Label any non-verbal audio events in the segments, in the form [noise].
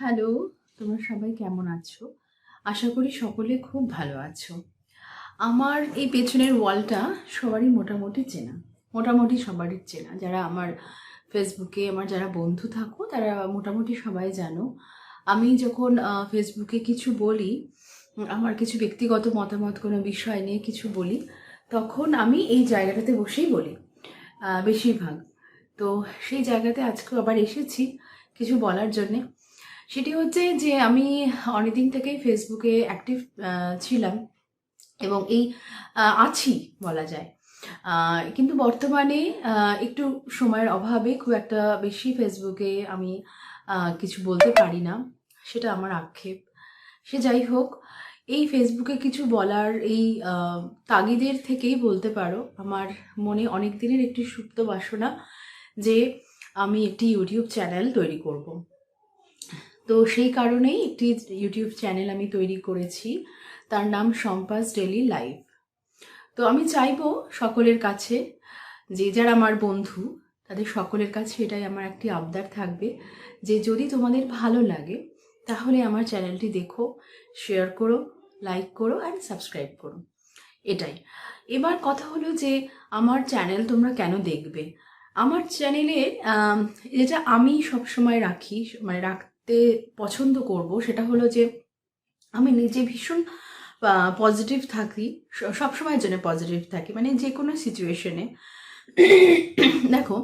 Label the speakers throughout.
Speaker 1: Hello, তোমরা সবাই কেমন আছো? আশা করি সকলে খুব ভালো আছো। আমার এই পেছনের ওয়ালটা সবারই মোটামুটি চেনা, মোটামুটি সবারই চেনা। যারা আমার ফেসবুকে, আমার যারা বন্ধু থাকো, তারা মোটামুটি সবাই জানো। আমি যখন ফেসবুকে কিছু বলি, আমার কিছু ব্যক্তিগত মতামত, কোনো বিষয় নিয়ে কিছু বলি, তখন আমি এই জায়গাটাতে বসেই বলি বেশিরভাগ। তো সেই জায়গাতে আজকে আবার এসেছি কিছু বলার জন্যে। সেটি হচ্ছে যে আমি অনেকদিন থেকেই ফেসবুকে অ্যাক্টিভ ছিলাম এবং এই আছি বলা যায় কিন্তু বর্তমানে একটু সময়ের অভাবে খুব একটা বেশি ফেসবুকে আমি কিছু বলতে পারি না, সেটা আমার আক্ষেপ সে যাই হোক, এই ফেসবুকে কিছু বলার, এই তাগিদের থেকেই বলতে পারো, আমার মনে অনেক দিনের একটি সুপ্ত বাসনা যে আমি একটি ইউটিউব চ্যানেল তৈরি করব। তো সেই কারণেই একটি ইউটিউব চ্যানেল আমি তৈরি করেছি। তার নাম সম্পাস ডেলি লাইভ তো আমি চাইব সকলের কাছে যে যারা আমার বন্ধু, তাদের সকলের কাছে এটাই আমার একটি আবদার থাকবে যে যদি তোমাদের ভালো লাগে, তাহলে আমার চ্যানেলটি দেখো শেয়ার করো লাইক করো অ্যান্ড সাবস্ক্রাইব করো। এটাই। এবার কথা হলো যে আমার চ্যানেল তোমরা কেন দেখবে? আমার চ্যানেলে যেটা আমি সবসময় রাখি মানে রাখতে পছন্দ করব, সেটা হলো যে আমি নিজে ভীষণ পজিটিভ থাকি সবসময়ের জন্য পজিটিভ থাকি মানে যে কোনো সিচুয়েশনে দেখো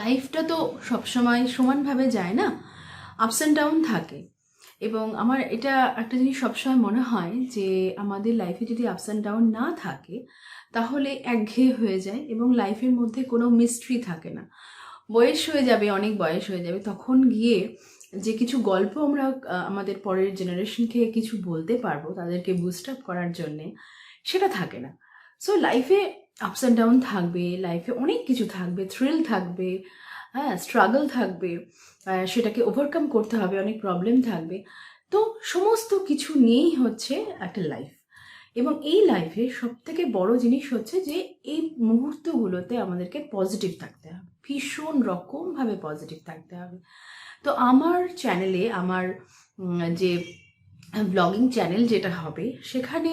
Speaker 1: লাইফটা তো সবসময় সমানভাবে যায় না আপস অ্যান্ড ডাউন থাকে। এবং আমার এটা একটা জিনিস সবসময় মনে হয় যে, আমাদের লাইফে যদি আপস অ্যান্ড ডাউন না থাকে, তাহলে একঘেয়ে হয়ে যায় এবং লাইফের মধ্যে কোনো মিস্ট্রি থাকে না। বয়স হয়ে যাবে, অনেক বয়স হয়ে যাবে, তখন গিয়ে যে কিছু গল্প আমরা আমাদের পরের জেনারেশনকে কিছু বলতে পারব, তাদেরকে বুস্ট আপ করার জন্যে, সেটা থাকে না। সো লাইফে আপস অ্যান্ড ডাউন থাকবে লাইফে অনেক কিছু থাকবে থ্রিল থাকবে হ্যাঁ স্ট্রাগল থাকবে সেটাকে ওভারকাম করতে হবে, অনেক প্রবলেম থাকবে। তো সমস্ত কিছু নিয়েই হচ্ছে একটা লাইফ এবং এই লাইফে সব থেকে বড় জিনিস হচ্ছে যে, এই মুহূর্তগুলোতে আমাদেরকে পজিটিভ থাকতে হবে। ভীষণ রকমভাবে পজিটিভ থাকতে হবে। তো আমার চ্যানেলে আমার যে ব্লগিং চ্যানেল যেটা হবে, সেখানে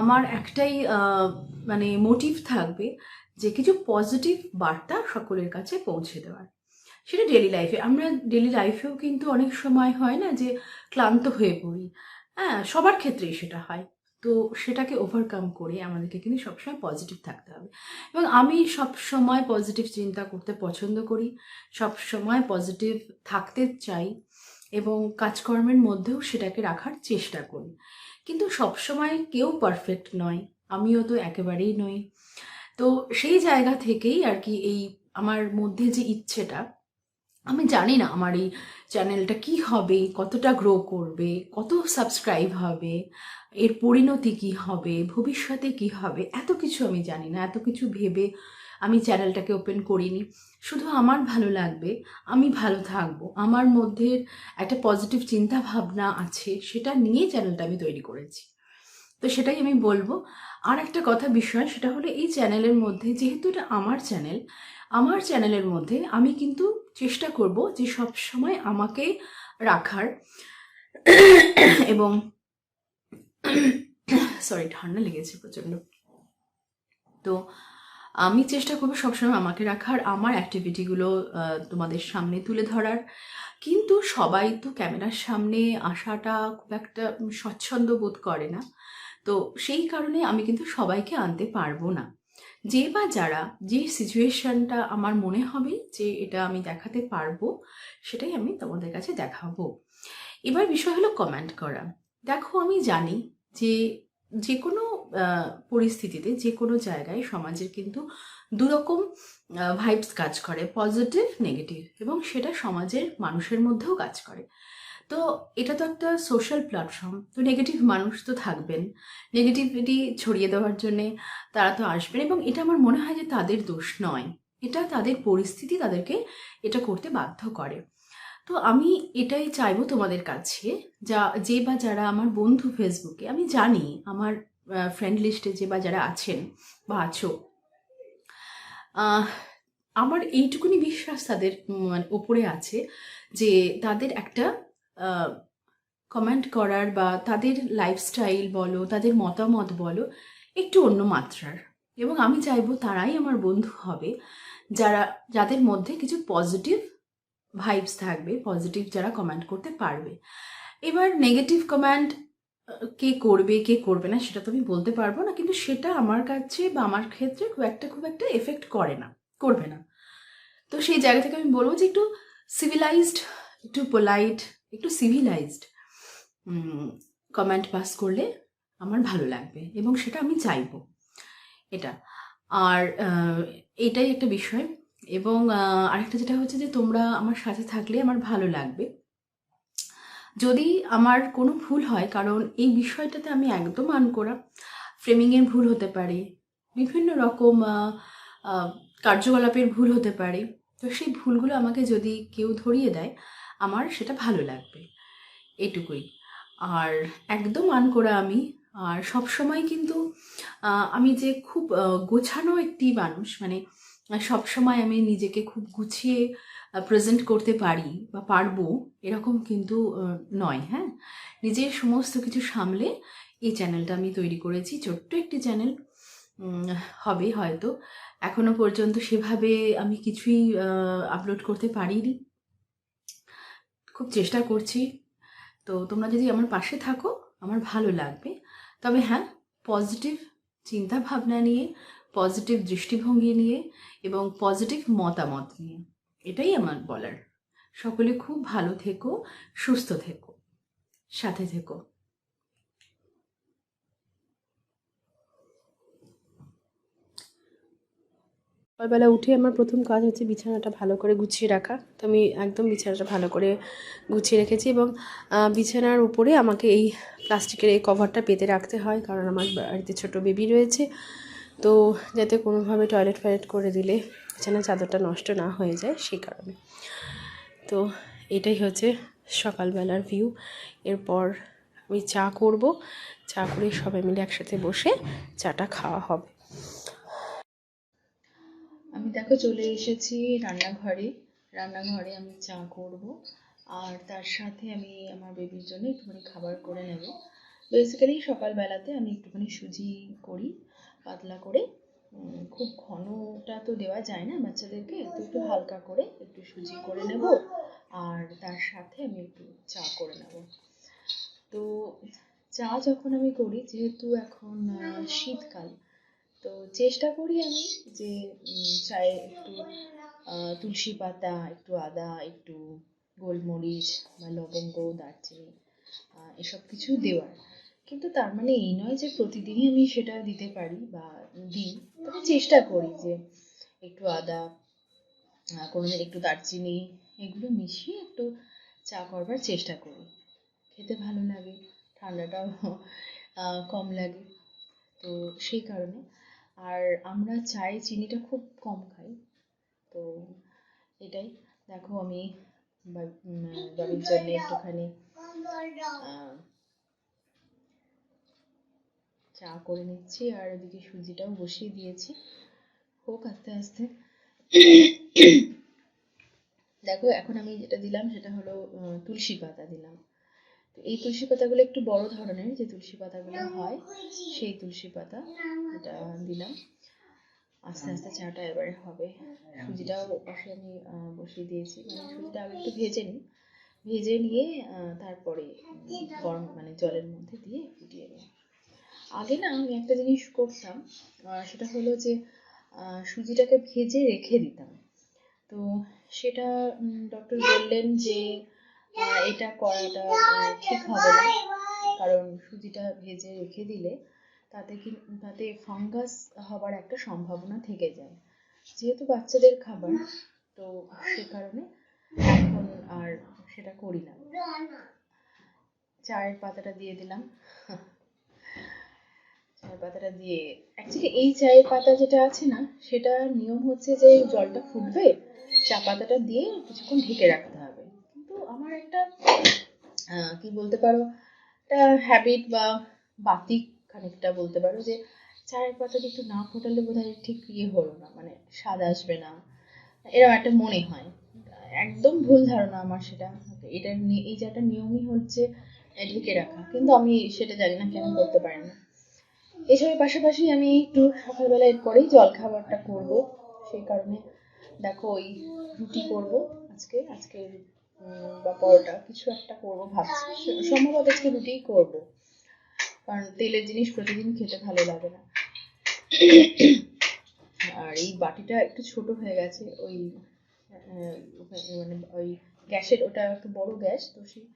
Speaker 1: আমার একটাই মানে মোটিভ থাকবে যে কিছু পজিটিভ বার্তা সকলের কাছে পৌঁছে দেওয়ার। সেটা ডেলি লাইফে আমরা ডেলি লাইফেও কিন্তু অনেক সময় হয় না যে ক্লান্ত হয়ে পড়ি। হ্যাঁ সবার ক্ষেত্রেই সেটা হয়। তো সেটাকে ওভারকাম করে আমাদেরকে কিন্তু সবসময় পজিটিভ থাকতে হবে। এবং আমি সব সময় পজিটিভ চিন্তা করতে পছন্দ করি সব সময় পজিটিভ থাকতে চাই এবং কাজকর্মের মধ্যেও সেটাকে রাখার চেষ্টা করি। কিন্তু সব সময় কেউ পারফেক্ট নয়, আমিও তো একেবারেই নই। তো সেই জায়গা থেকেই আর কি এই আমার মধ্যে যে ইচ্ছেটা আমি জানি না আমার এই চ্যানেলটা কি হবে, কতটা গ্রো করবে, কত সাবস্ক্রাইব হবে, এর পরিণতি কি হবে, ভবিষ্যতে কি হবে, এত কিছু আমি জানি না, এত কিছু ভেবে আমি চ্যানেলটাকে ওপেন করিনি। শুধু আমার ভালো লাগবে, আমি ভালো থাকব, আমার মধ্যে একটা পজিটিভ চিন্তা ভাবনা আছে, সেটা নিয়ে চ্যানেলটা আমি তৈরি করেছি। তো সেটাই আমি বলব। আর একটা কথা বিষয়, সেটা হলো এই চ্যানেলের মধ্যে, যেহেতু এটা আমার চ্যানেল, আমার চ্যানেলের মধ্যে আমি কিন্তু চেষ্টা করব যে সব সময় আমাকে রাখার। এবং সরি ঠান্ডা লেগেছে প্রচণ্ড। তো আমি চেষ্টা করব সবসময় আমাকে রাখার, আমার অ্যাক্টিভিটিগুলো তোমাদের সামনে তুলে ধরার। কিন্তু সবাই তো ক্যামেরার সামনে আসাটা খুব একটা স্বচ্ছন্দ বোধ করে না। তো সেই কারণে আমি কিন্তু সবাইকে আনতে পারব না। যে বা যারা যে সিচুয়েশনটা আমার মনে হবে যে এটা আমি দেখাতে পারব, সেটাই আমি তোমাদের কাছে দেখাবো। এবার বিষয় হলো কমেন্ট করা। দেখো, আমি জানি যে যে কোনো পরিস্থিতিতে যে কোনো জায়গায় সমাজের কিন্তু দুরকম ভাইবস কাজ করে পজিটিভ নেগেটিভ এবং সেটা সমাজের মানুষের মধ্যেও কাজ করে। তো এটা তো একটা সোশ্যাল প্ল্যাটফর্ম তো নেগেটিভ মানুষ তো থাকবেন। নেগেটিভিটি ছড়িয়ে দেওয়ার জন্যে তারা তো আসবেন এবং এটা আমার মনে হয় যে তাদের দোষ নয়। এটা তাদের পরিস্থিতি তাদেরকে এটা করতে বাধ্য করে। তো আমি এটাই চাইব তোমাদের কাছে, যা, যে বা যারা আমার বন্ধু ফেসবুকে আমি জানি আমার ফ্রেন্ড লিস্টে যে বা যারা আছেন বা আছো আমার এইটুকুনি বিশ্বাস তাদের মানে ওপরে আছে যে তাদের একটা কমেন্ট করার বা তাদের লাইফস্টাইল বলো, তাদের মতামত বলো, একটু অন্য মাত্রার। এবং আমি চাইব তারাই আমার বন্ধু হবে, যারা, যাদের মধ্যে কিছু পজিটিভ ভাইবস থাকবে পজিটিভ যারা কমেন্ট করতে পারবে। এবার নেগেটিভ কমেন্ট কে করবে কে করবে না, সেটা তো আমি বলতে পারব না, কিন্তু সেটা আমার কাছে বা আমার ক্ষেত্রে খুব একটা খুব একটা এফেক্ট করে না, করবে না। তো সেই জায়গা থেকে আমি বলব যে একটু সিভিলাইজড একটু পোলাইট একটু সিভিলাইজড কমেন্ট পাস করলে আমার ভালো লাগবে এবং সেটা আমি চাইব। এটা। আর এটাই একটা বিষয় এবং আরেকটা যেটা হচ্ছে যে তোমরা আমার সাথে থাকলে আমার ভালো লাগবে। যদি আমার কোনো ভুল হয়, কারণ এই বিষয়টাতে আমি একদম আনকোরা ফ্রেমিংয়ের ভুল হতে পারে, বিভিন্ন রকম কার্যকলাপের ভুল হতে পারে, তো সেই ভুলগুলো আমাকে যদি কেউ ধরিয়ে দেয় আমার সেটা ভালো লাগবে। এটুকুই। আর একদম আনকোরা আমি। আর সব সময় কিন্তু আমি যে খুব গোছানো একটি মানুষ মানে সব সময় আমি নিজেকে খুব গুছিয়ে প্রেজেন্ট করতে পারি বা পারব, এরকম কিন্তু নয় হ্যাঁ? নিজের সমস্ত কিছু সামলে এই চ্যানেলটা আমি তৈরি করেছি। ছোট্ট একটি চ্যানেল হবে হয়তো। এখনও পর্যন্ত সেভাবে আমি কিছুই আপলোড করতে পারিনি। খুব চেষ্টা করছি। তো তোমরা যদি আমার পাশে থাকো, আমার ভালো লাগবে। তবে হ্যাঁ পজিটিভ চিন্তা ভাবনা নিয়ে পজিটিভ দৃষ্টিভঙ্গি নিয়ে এবং পজিটিভ মতামত নিয়ে, এটাই আমার বলার। সকলে খুব ভালো থেকো, সুস্থ থেকো, সাথে থেকো।
Speaker 2: সকালবেলা উঠে আমার প্রথম কাজ হচ্ছে বিছানাটা ভালো করে গুছিয়ে রাখা। তো আমি একদম বিছানাটা ভালো করে গুছিয়ে রেখেছি এবং বিছানার উপরে আমাকে এই প্লাস্টিকের এই কভারটা পেতে রাখতে হয় কারণ আমার বাড়িতে ছোট বেবি রয়েছে। তো যাতে কোনোভাবে টয়লেট ফয়লেট করে দিলে বিছানার চাদরটা নষ্ট না হয়ে যায় সেই কারণে। তো এটাই হচ্ছে সকালবেলার ভিউ। এরপর আমি চা করব। চা করে সবাই মিলে একসাথে বসে চাটা খাওয়া হবে।
Speaker 1: আমি দেখো চলে এসেছি রান্নাঘরে। রান্নাঘরে আমি চা করব। আর তার সাথে আমি আমার বেবির জন্য একটুখানি খাবার করে নেব। বেসিক্যালি সকালবেলাতে আমি একটুখানি সুজি করি, পাতলা করে। খুব ঘনটা তো দেওয়া যায় না বাচ্চাদেরকে, তো একটু হালকা করে একটু সুজি করে নেব। আর তার সাথে আমি একটু চা করে নেব। তো চা যখন আমি করি, যেহেতু এখন শীতকাল তো চেষ্টা করি আমি যে চায়ে একটু তুলসী পাতা, একটু আদা, একটু গোলমরিচ বা লবঙ্গ, দারচিনি এসব কিছু দেওয়ার। কিন্তু তার মানে এই নয় যে প্রতিদিনই আমি সেটা দিতে পারি বা দিই। তবে চেষ্টা করি যে একটু আদা কোনোদিন একটু দারচিনি, এগুলো মিশিয়ে একটু চা করবার চেষ্টা করি। খেতে ভালো লাগে, ঠান্ডাটাও কম লাগে। তো সেই কারণে আর আমরা চায়ে চিনিটা খুব কম খাই। তো এটাই। দেখো আমি বাবির জন্য একটুখানি চা করে নিচ্ছি আর ওদিকে সুজিটাও বসিয়ে দিয়েছি। হোক আস্তে আস্তে। দেখো এখন আমি যেটা দিলাম সেটা হলো তুলসী পাতা দিলাম। তো এই তুলসী পাতাগুলো একটু বড় ধরনের যে তুলসী পাতাগুলো হয়, সেই তুলসী পাতা এটা দিলাম। আস্তে আস্তে চাটা এবারে হবে। সুজিটাও পাশে আমি বসিয়ে দিয়েছি। মানে সুজিটা আগে একটু ভেজে নিই। ভেজে নিয়ে তারপরে গরম মানে জলের মধ্যে দিয়ে ফুটিয়ে নিই। আগে না আমি একটা জিনিস করতাম সেটা হলো যে সুজিটাকে ভেজে রেখে দিতাম। তো সেটা ডক্টর বললেন যে এটা করাটা ঠিক হবে না। কারণ সুজিটা ভেজে রেখে দিলে তাতে কি, তাতে ফাঙ্গাস হবার একটা সম্ভাবনা থেকে যায়। যেহেতু বাচ্চাদের খাবার, তো সে কারণে এখন আর সেটা করি না। চায়ের পাতাটা দিয়ে দিলাম। চায়ের পাতাটা দিয়ে অ্যাকচুয়ালি এই চায়ের পাতা যেটা আছে না সেটা নিয়ম হচ্ছে যে জলটা ফুটবে, চা পাতাটা দিয়ে কিছুক্ষণ ঢেকে রাখতে হবে। আমার একটা কি বলতে পারো? একটা হ্যাবিট বা বাতিক খানিকটা বলতে পারো যে, চায়ের পাতাটা একটু না ফোটালে বোধহয় ঠিক ইয়ে হলো না মানে স্বাদ আসবে না। এরকম একটা মনে হয়। একদম ভুল ধারণা আমার সেটা। এটা এই যে একটা নিয়মই হচ্ছে ঢেকে রাখা। কিন্তু আমি সেটা জানি না কেন করতে পারি না। এসবের পাশাপাশি আমি একটু সকালবেলা এর পরেই জল খাবারটা করব। সেই কারণে দেখো ওই রুটি করব আজকে। আজকে বা পরোটা, কিছু একটা করব ভাবছি। সম্ভবত আজকে রুটিই করব। কারণ তেলের জিনিস প্রতিদিন খেতে ভালো লাগে না। আর এই বাটিটা একটু ছোট হয়ে গেছে, ওই মানে ওই গ্যাসের, ওটা একটু বড় গ্যাস, তো সেই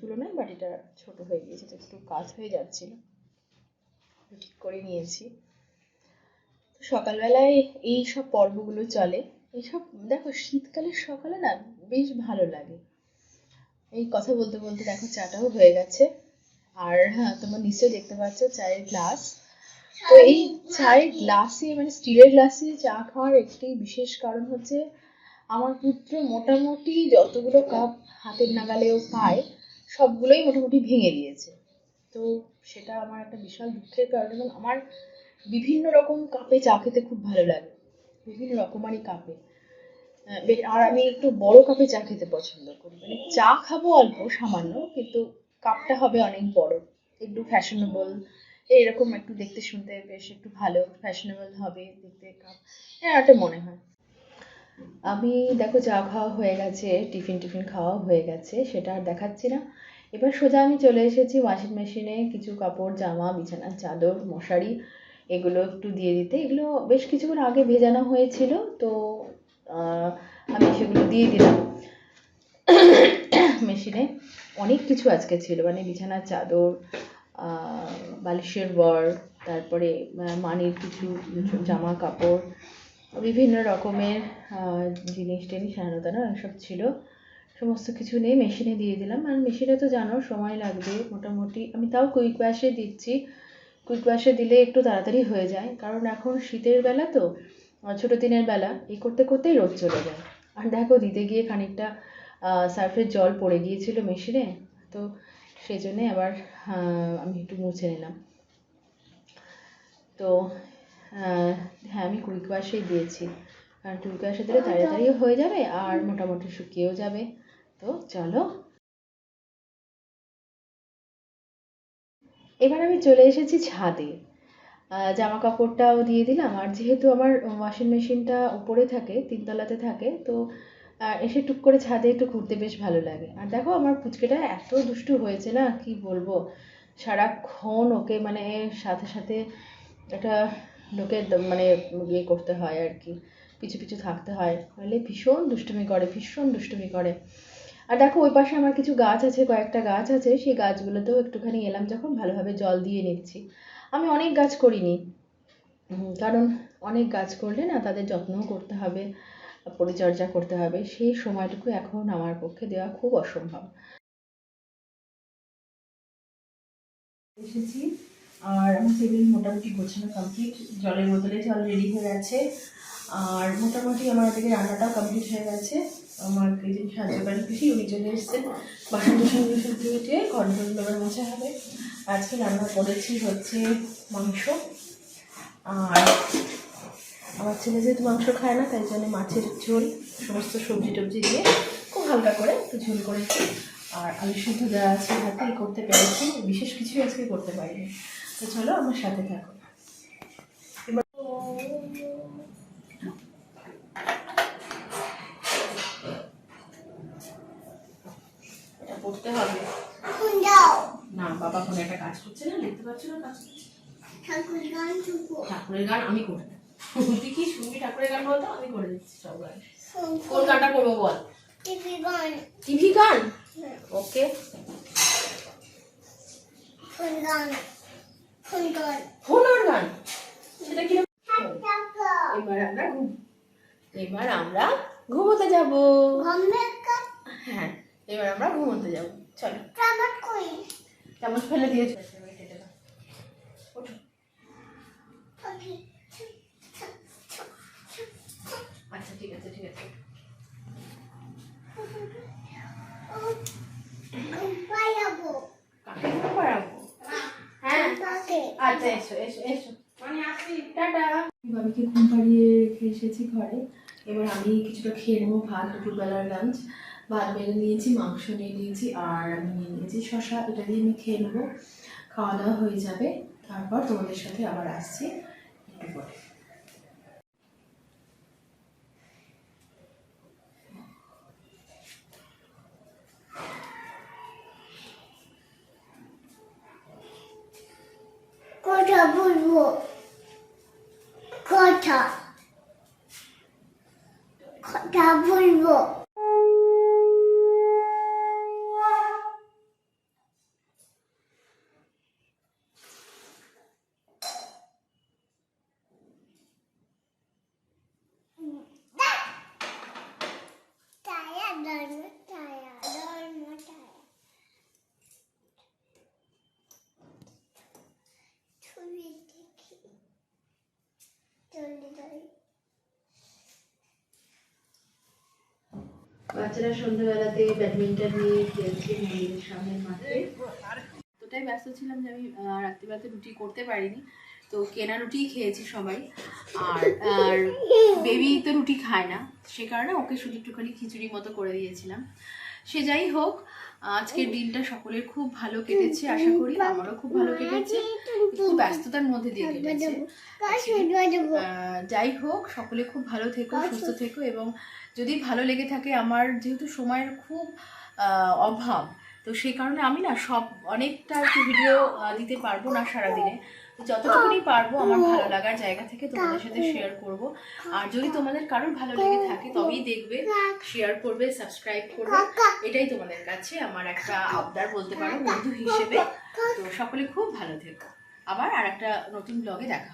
Speaker 1: তুলনায় বাটিটা ছোট হয়ে গিয়েছে, তো একটু কাজ হয়ে যাচ্ছিল। ঠিক করে নিয়েছি। সকালবেলায় এই সব পর্বগুলো চলে। এইসব দেখো শীতকালের সকালে না বেশ ভালো লাগে। এই কথা বলতে বলতে দেখো চাটাও হয়ে গেছে। আর হ্যাঁ তোমরা নিশ্চয়ই দেখতে পাচ্ছ চায়ের গ্লাস। তো এই চায়ের গ্লাসে মানে স্টিলের গ্লাসে চা খাওয়ার একটি বিশেষ কারণ হচ্ছে আমার পুত্র মোটামুটি যতগুলো কাপ হাতের নাগালেও পায় সবগুলোই মোটামুটি ভেঙে দিয়েছে। তো সেটা আমার একটা বিশাল দুঃখের কারণ এবং আমার বিভিন্ন রকম কাপে চা খেতে খুব ভালো লাগে। বিভিন্ন রকমারি কাপে। আর আমি একটু বড় কাপে চা খেতে পছন্দ করি। মানে চা খাব অল্প, সামান্য, কিন্তু কাপটা হবে অনেক বড়। একটু ফ্যাশনেবল এইরকম একটু দেখতে শুনতে বেশ একটু ভালো ফ্যাশনেবল হবে দেখতে কাপ। এরকম একটা মনে হয়। আমি দেখো চা খাওয়া হয়ে গেছে, টিফিন টিফিন খাওয়া হয়ে গেছে, সেটা আর দেখাচ্ছি না। এবার সোজা আমি চলে এসেছি ওয়াশিং মেশিনে কিছু কাপড়, জামা বিছানার চাদর, মশারি এগুলো একটু দিয়ে দিতে। এগুলো বেশ কিছুক্ষণ আগে ভেজানো হয়েছিল, তো আমি সেগুলো দিয়ে দিলাম। [coughs] মেশিনে অনেক কিছু আজকে ছিল মানে বিছানার চাদর বালিশের বর, তারপরে মানির কিছু জামা কাপড় বিভিন্ন রকমের জিনিস টিনিস হেন তেনো এসব ছিল। সমস্ত কিছু নিয়ে মেশিনে দিয়ে দিলাম। আর মেশিনে তো জানো, সময় লাগবে মোটামুটি। আমি তাও কুইক ওয়াশে দিচ্ছি। কুইক ওয়াশে দিলে একটু তাড়াতাড়ি হয়ে যায়। কারণ এখন শীতের বেলা তো ছোটো দিনের বেলা। এই করতে করতেই রোদ চলে যায়। আর দেখো, দিতে গিয়ে খানিকটা সার্ফের জল পড়ে গিয়েছিল মেশিনে। তো সেই জন্যে আবার আমি একটু মুছে নিলাম। তো হ্যাঁ আমি কুইক ওয়াশেই দিয়েছি। কারণ কুইক ওয়াশে দিলে তাড়াতাড়িও হয়ে যাবে আর মোটামুটি শুকিয়েও যাবে। তো চলো এবার আমি চলে এসেছি ছাদে। জামা কাপড়টাও দিয়ে দিলাম। আর যেহেতু আমার ওয়াশিং মেশিনটা উপরে থাকে, তিনতলাতে থাকে, তো এসে টুক করে ছাদে একটু ঘুরতে বেশ ভালো লাগে। আর দেখো, আমার পুচকেটা এত দুষ্টু হয়েছে না, কি বলব? সারাক্ষণ ওকে মানে সাথে সাথে একটা লোকের মানে ইয়ে করতে হয় আর কি। পিছু পিছু থাকতে হয়। নাহলে ভীষণ দুষ্টুমি করে, ভীষণ দুষ্টুমি করে। আর দেখো, ওই পাশে আমার কিছু গাছ আছে, কয়েকটা গাছ আছে, সেই গাছগুলোতেও একটুখানি এলাম যখন ভালোভাবে জল দিয়ে নিচ্ছি। আমি অনেক গাছ করিনি কারণ অনেক গাছ করলে না তাদের যত্নও করতে হবে, পরিচর্যা করতে হবে, সেই সময়টুকু এখন আমার পক্ষে দেওয়া খুব অসম্ভব। এসেছি, আর আমার টেবিল মোটামুটি গোছানো কমপ্লিট জলের বোতলে জল রেডি হয়ে গেছে, আর মোটামুটি আমার এদিকে রান্নাটাও কমপ্লিট হয়ে গেছে। আমার যিনি সাহায্যকারী পিসি, উনি চলে এসেছেন। বাসন টাসন ধুয়ে টুয়ে ঘর দেবার মোছা হবে। আজকে রান্না করেছি হচ্ছে মাংস। আর আমার ছেলে যেহেতু মাংস খায় না, তাই জন্য মাছের ঝোল, সমস্ত সবজি টবজি দিয়ে খুব হালকা করে একটু ঝোল করেছি। আর আলু সিদ্ধ দেওয়া আছে হাতে করতে পেরেছি। বিশেষ কিছুই আজকে করতে পারিনি। তো চলো আমার সাথে থাকো এবার এটা করতে হবে
Speaker 3: এখন যাও
Speaker 1: না বাবা কোনো একটা কাজ করছে না দেখতে পাচ্ছ না কাজ করছে?
Speaker 3: ঠাকুর গান
Speaker 1: ঠাকুরের গান আমি করে তুই কি শুনবি ঠাকুরের গান বলতো? আমি করে দিচ্ছি সব গান। কোন গানটা করব বল?
Speaker 3: টিভি গান।
Speaker 1: টিভি গান? ওকে।
Speaker 3: ফোন গান। ফোন গান।
Speaker 1: ফোনের গান? সেটা কি এবার আমরা এবার আমরা ঘুমোতে যাব। হ্যাঁ এবার আমরা ঘুমোতে যাব। চলো। চামচ ফেলে দিয়েছ। আচ্ছা ঠিক আছে ঠিক আছে। হ্যাঁ? আচ্ছা এসো এসো এসো। ঘুম পাড়িয়ে এসেছি ঘরে। এবার আমি কিছুটা খেয়ে নেব ভাত, দুপুরবেলার লাঞ্চ ভাত বেড়ে নিয়েছি, মাংস নিয়ে নিয়েছি, আর আমি নিয়ে নিয়েছি শশা এটা দিয়ে আমি খেয়ে নেব। খাওয়া দাওয়া হয়ে যাবে, তারপর তোমাদের সাথে আবার আসছি একটু পরে।
Speaker 3: কথা বলব কথা কথা বলব টায়া ধর্ম টায়া ধর্ম টায়া ছবি দেখি চলে যাই
Speaker 1: বাচ্চারা সন্ধ্যেবেলাতে ব্যাডমিন্টন নিয়ে খেলছে মন্দিরের সামনের মাঠে। এতটাই ব্যস্ত ছিলাম যে আমি রাত্রিবেলাতে রুটি করতে পারিনি। তো কেনা রুটিই খেয়েছি সবাই। আর আর বেবি তো রুটি খায় না। সে কারণে ওকে শুধু একটুখানি খিচুড়ির মতো করে দিয়েছিলাম। সে যাই হোক আজকের দিনটা সকলের খুব ভালো কেটেছে, আশা করি আমারও খুব ভালো কেটেছে। খুব ব্যস্ততার মধ্যে দিয়ে কেটেছে। যাই হোক, সকলে খুব ভালো থেকো, সুস্থ থেকো এবং যদি ভালো লেগে থাকে আমার যেহেতু সময়ের খুব অভাব, তো সেই কারণে আমি না সব অনেকটা ভিডিও দিতে পারব না সারাদিনে। যতটুকুনি পারব আমার ভালো লাগার জায়গা থেকে তোমাদের সাথে শেয়ার করব। আর যদি তোমাদের কারোর ভালো লেগে থাকে তবেই দেখবে শেয়ার করবে সাবস্ক্রাইব করবে। এটাই তোমাদের কাছে আমার একটা আবদার বলতে পারো বন্ধু হিসেবে। তো সকলে খুব ভালো থেকো। আবার আর একটা নতুন ব্লগে দেখা